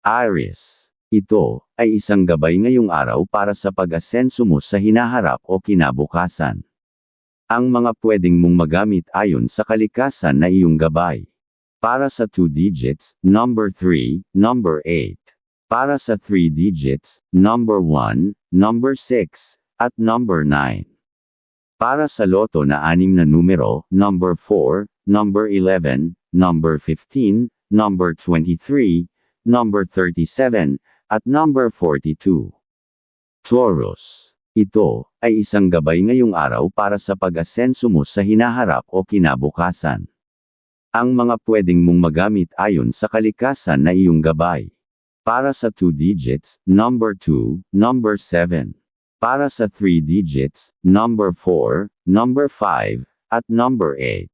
Aries. Ito ay isang gabay ngayong araw para sa pag-asenso mo sa hinaharap o kinabukasan. Ang mga pwedeng mong magamit ayon sa kalikasan na iyong gabay. Para sa 2 digits, number 3, number 8. Para sa 3 digits, number 1, number 6, at number 9. Para sa loto na anim na numero, number 4, number 11, number 15, number 23, number 37, at number 42. Taurus. Ito ay isang gabay ngayong araw para sa pag-asenso mo sa hinaharap o kinabukasan. Ang mga pwedeng mong magamit ayon sa kalikasan na iyong gabay. Para sa 2 digits, number 2, number 7. Para sa 3 digits, number 4, number 5, at number 8.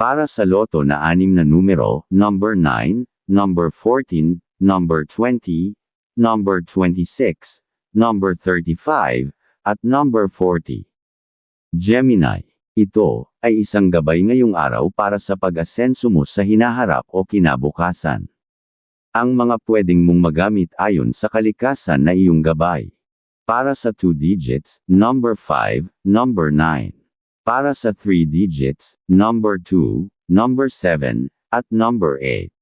Para sa loto na anim na numero, number 9, number 14, number 20, number 26, number 35, at number 40. Gemini. Ito ay isang gabay ngayong araw para sa pag-asenso mo sa hinaharap o kinabukasan. Ang mga pwedeng mong magamit ayon sa kalikasan na iyong gabay. Para sa 2 digits, number 5, number 9. Para sa 3 digits, number 2, number 7, at number 8.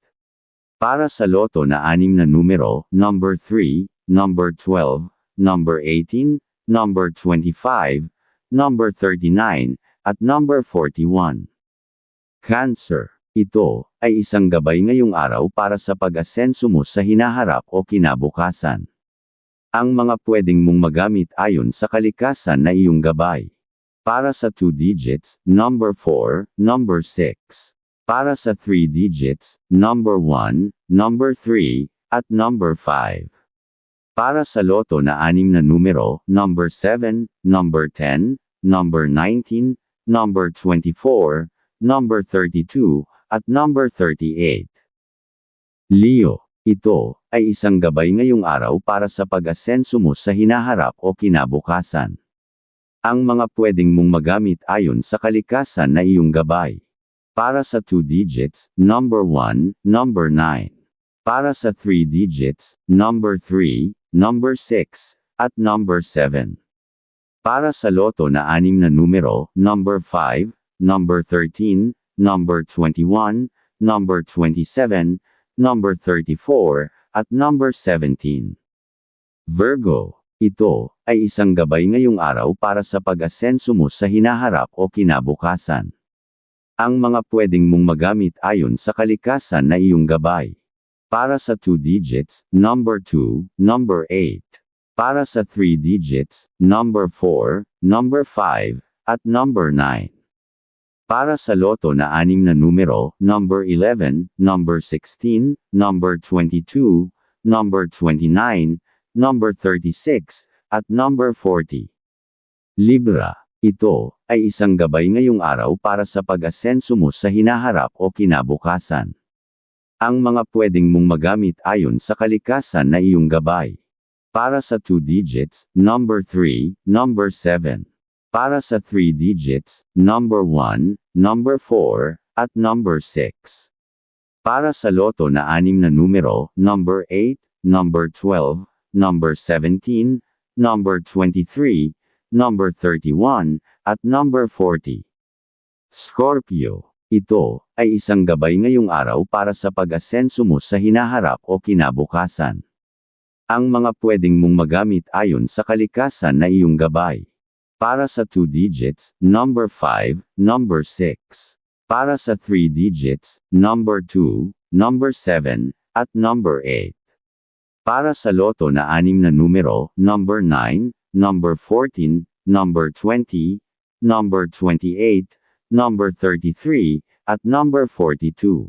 Para sa loto na anim na numero, number 3, number 12, number 18, number 25, number 39, at number 41. Cancer. Ito ay isang gabay ngayong araw para sa pag-asenso mo sa hinaharap o kinabukasan. Ang mga pwedeng mong magamit ayon sa kalikasan na iyong gabay. Para sa 2 digits, number 4, number 6. Para sa 3 digits, number 1, number 3, at number 5. Para sa loto na anim na numero, number 7, number 10, number 19, number 24, number 32, at number 38. Leo, ito ay isang gabay ngayong araw para sa pag-asenso mo sa hinaharap o kinabukasan. Ang mga pwedeng mong magamit ayon sa kalikasan na iyong gabay. Para sa 2 digits, number 1, number 9. Para sa 3 digits, number 3, number 6, at number 7. Para sa loto na anim na numero, number 5, number 13, number 21, number 27, number 34, at number 17. Virgo, ito ay isang gabay ngayong araw para sa pag-asenso mo sa hinaharap o kinabukasan. Ang mga pwedeng mong magamit ayon sa kalikasan na iyong gabay. Para sa 2 digits, number 2, number 8. Para sa 3 digits, number 4, number 5, at number 9. Para sa loto na anim na numero, number 11, number 16, number 22, number 29, number 36, at number 40. Libra. Ito ay isang gabay ngayong araw para sa pag-asenso mo sa hinaharap o kinabukasan. Ang mga pwedeng mong magamit ayon sa kalikasan na iyong gabay. Para sa 2 digits, number 3, number 7. Para sa 3 digits, number 1, number 4, at number 6. Para sa loto na anim na numero, number 8, number 12, number 17, number 23, number 31, at number 40. Scorpio. Ito ay isang gabay ngayong araw para sa pag-asenso mo sa hinaharap o kinabukasan. Ang mga pwedeng mong magamit ayon sa kalikasan na iyong gabay. Para sa 2 digits, number 5, number 6. Para sa 3 digits, number 2, number 7, at number 8. Para sa loto na anim na numero, number 9, number 14, number 20, number 28, number 33, at number 42.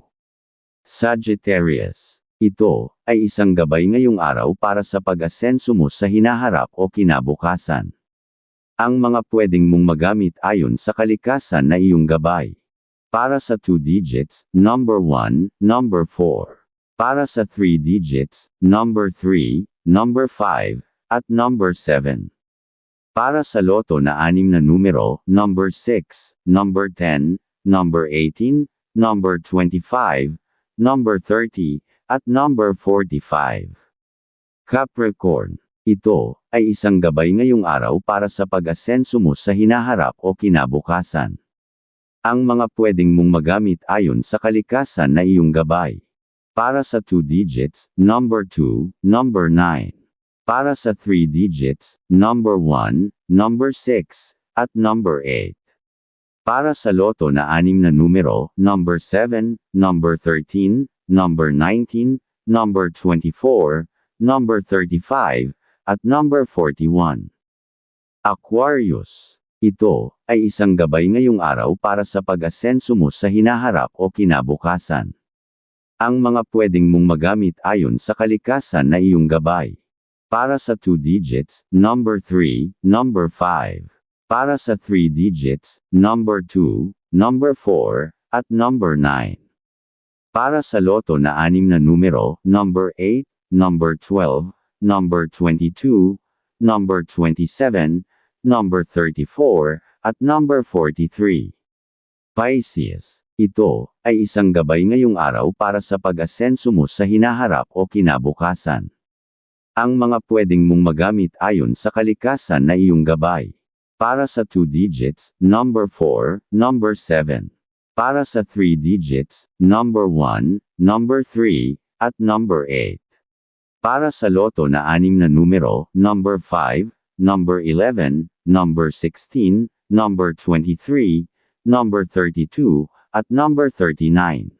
Sagittarius. Ito ay isang gabay ngayong araw para sa pag-asenso mo sa hinaharap o kinabukasan. Ang mga pwedeng mong magamit ayon sa kalikasan na iyong gabay. Para sa 2 digits, number 1, number 4. Para sa 3 digits, number 3, number 5, at number 7. Para sa loto na anim na numero, number 6, number 10, number 18, number 25, number 30, at number 45. Capricorn. Ito ay isang gabay ngayong araw para sa pag-asenso mo sa hinaharap o kinabukasan. Ang mga pwedeng mong magamit ayon sa kalikasan na iyong gabay. Para sa 2 digits, number 2, number 9. Para sa 3 digits, number 1, number 6, at number 8. Para sa loto na anim na numero, number 7, number 13, number 19, number 24, number 35, at number 41. Aquarius. Ito ay isang gabay ngayong araw para sa pag-asenso mo sa hinaharap o kinabukasan. Ang mga pwedeng mong magamit ayon sa kalikasan na iyong gabay. Para sa 2 digits, number 3, number 5. Para sa 3 digits, number 2, number 4, at number 9. Para sa loto na anim na numero, number 8, number 12, number 22, number 27, number 34, at number 43. Pisces. Ito ay isang gabay ngayong araw para sa pag-asenso mo sa hinaharap o kinabukasan. Ang mga pwedeng mong magamit ayon sa kalikasan na iyong gabay. Para sa 2 digits, number 4, number 7. Para sa 3 digits, number 1, number 3, at number 8. Para sa loto na anim na numero, number 5, number 11, number 16, number 23, number 32, at number 39.